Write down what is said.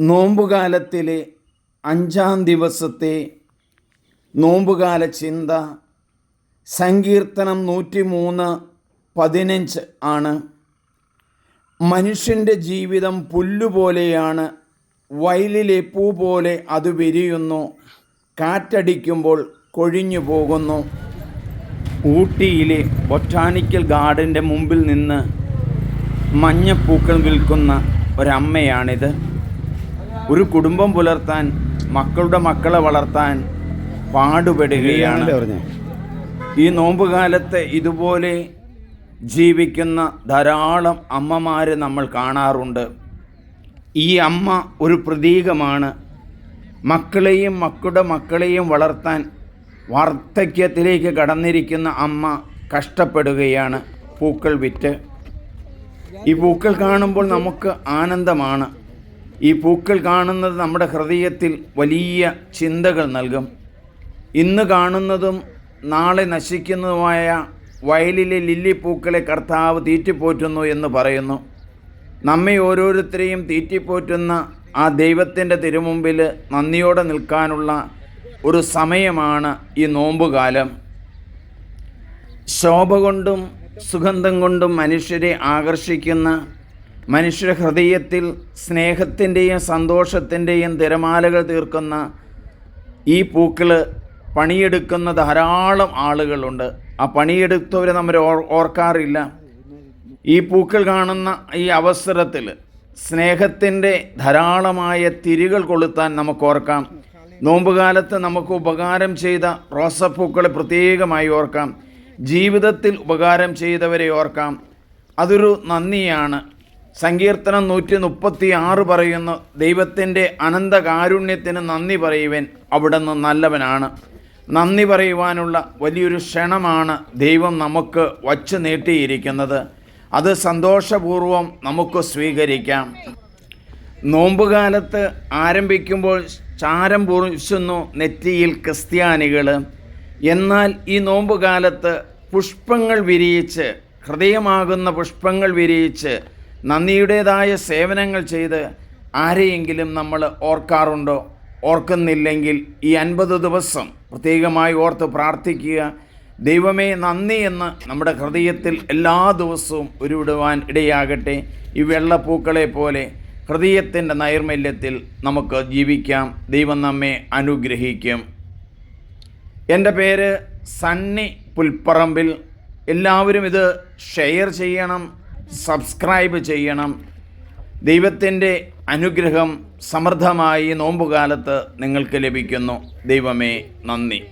നോമ്പുകാലത്തിലെ അഞ്ചാം ദിവസത്തെ നോമ്പുകാല ചിന്ത സങ്കീർത്തനം നൂറ്റി മൂന്ന് പതിനഞ്ച് ആണ്. മനുഷ്യന്റെ ജീവിതം പുല്ലുപോലെയാണ്. വയലിലെ പൂ പോലെ അത് വിരിയുന്നു. കാറ്റടിക്കുമ്പോൾ കൊഴിഞ്ഞു പോകുന്നു. ഊട്ടിയിലെ ബൊട്ടാനിക്കൽ ഗാർഡന്റെ മുമ്പിൽ നിന്ന് മഞ്ഞപ്പൂക്കൾ വിൽക്കുന്ന ഒരമ്മയാണിത്. ഒരു കുടുംബം പുലർത്താൻ മക്കളുടെ മക്കളെ വളർത്താൻ പാടുപെടുകയാണ്. ഈ ഈ നോമ്പുകാലത്ത് ഇതുപോലെ ജീവിക്കുന്ന ധാരാളം അമ്മമാരെ നമ്മൾ കാണാറുണ്ട്. ഈ അമ്മ ഒരു പ്രതീകമാണ്. മക്കളെയും മക്കളുടെ മക്കളെയും വളർത്താൻ വാർദ്ധക്യത്തിലേക്ക് കടന്നിരിക്കുന്ന അമ്മ കഷ്ടപ്പെടുകയാണ് പൂക്കൾ വിറ്റ്. ഈ പൂക്കൾ കാണുമ്പോൾ നമുക്ക് ആനന്ദമാണ്. ഈ പൂക്കൾ കാണുന്നത് നമ്മുടെ ഹൃദയത്തിൽ വലിയ ചിന്തകൾ നൽകും. ഇന്ന് കാണുന്നതും നാളെ നശിക്കുന്നതുമായ വയലിലെ ലില്ലിപ്പൂക്കളെ കർത്താവ് തീറ്റിപ്പോറ്റുന്നു എന്ന് പറയുന്നു. നമ്മെ ഓരോരുത്തരെയും തീറ്റിപ്പോറ്റുന്ന ആ ദൈവത്തിന്റെ തിരുമുമ്പിൽ നന്ദിയോടെ നിൽക്കാനുള്ള ഒരു സമയമാണ് ഈ നോമ്പുകാലം. ശോഭ കൊണ്ടും സുഗന്ധം കൊണ്ടും മനുഷ്യരെ ആകർഷിക്കുന്ന മനുഷ്യ ഹൃദയത്തിൽ സ്നേഹത്തിന്റെയും സന്തോഷത്തിന്റെയും തിരമാലകൾ തീർക്കുന്ന ഈ പൂക്കൾ പണിയെടുക്കുന്ന ധാരാളം ആളുകളുണ്ട്. ആ പണിയെടുത്തവർ നമ്മൾ ഓർക്കാറില്ല. ഈ പൂക്കൾ കാണുന്ന ഈ അവസരത്തിൽ സ്നേഹത്തിന്റെ ധാരാളമായ തിരികൾ കൊളുത്താൻ നമുക്ക് ഓർക്കാം. നോമ്പുകാലത്ത് നമുക്ക് ഉപകാരം ചെയ്ത റോസപ്പൂക്കളെ പ്രത്യേകമായി ഓർക്കാം. ജീവിതത്തിൽ ഉപകാരം ചെയ്തവരെ ഓർക്കാം. അതൊരു നന്ദിയാണ്. സങ്കീർത്തനം നൂറ്റി മുപ്പത്തി ആറ് പറയുന്നു ദൈവത്തിന്റെ അനന്തകാരുണ്യത്തിന് നന്ദി പറയുവൻ അവിടുന്ന് നല്ലവനാണ്. നന്ദി പറയുവാനുള്ള വലിയൊരു ക്ഷണമാണ് ദൈവം നമുക്ക് വച്ചു നീട്ടിയിരിക്കുന്നത്. അത് സന്തോഷപൂർവം നമുക്ക് സ്വീകരിക്കാം. നോമ്പുകാലത്ത് ആരംഭിക്കുമ്പോൾ ചാരം പൂശുന്നു നെറ്റിയിൽ ക്രിസ്ത്യാനികൾ. എന്നാൽ ഈ നോമ്പുകാലത്ത് പുഷ്പങ്ങൾ വിരിയിച്ച് ഹൃദയമാകുന്ന പുഷ്പങ്ങൾ വിരിയിച്ച് നന്ദിയുടേതായ സേവനങ്ങൾ ചെയ്ത് ആരെയെങ്കിലും നമ്മൾ ഓർക്കാറുണ്ടോ? ഓർക്കുന്നില്ലെങ്കിൽ ഈ അൻപത് ദിവസം പ്രത്യേകമായി ഓർത്ത് പ്രാർത്ഥിക്കുക. ദൈവമേ നന്ദി എന്ന് നമ്മുടെ ഹൃദയത്തിൽ എല്ലാ ദിവസവും ഉരുവിടുവാൻ ഇടയാകട്ടെ. ഈ വെള്ളപ്പൂക്കളെ പോലെ ഹൃദയത്തിന്റെ നൈർമല്യത്തിൽ നമുക്ക് ജീവിക്കാം. ദൈവം നമ്മെ അനുഗ്രഹിക്കും. എന്റെ പേര് സണ്ണി പുൽപ്പറമ്പിൽ. എല്ലാവരും ഇത് ഷെയർ ചെയ്യണം. സബ്സ്ക്രൈബ് ചെയ്യണം. ദൈവത്തിന്റെ അനുഗ്രഹം സമൃദ്ധമായി നോമ്പുകാലത്ത് നിങ്ങൾക്ക് ലഭിക്കുന്നു. ദൈവമേ നന്ദി.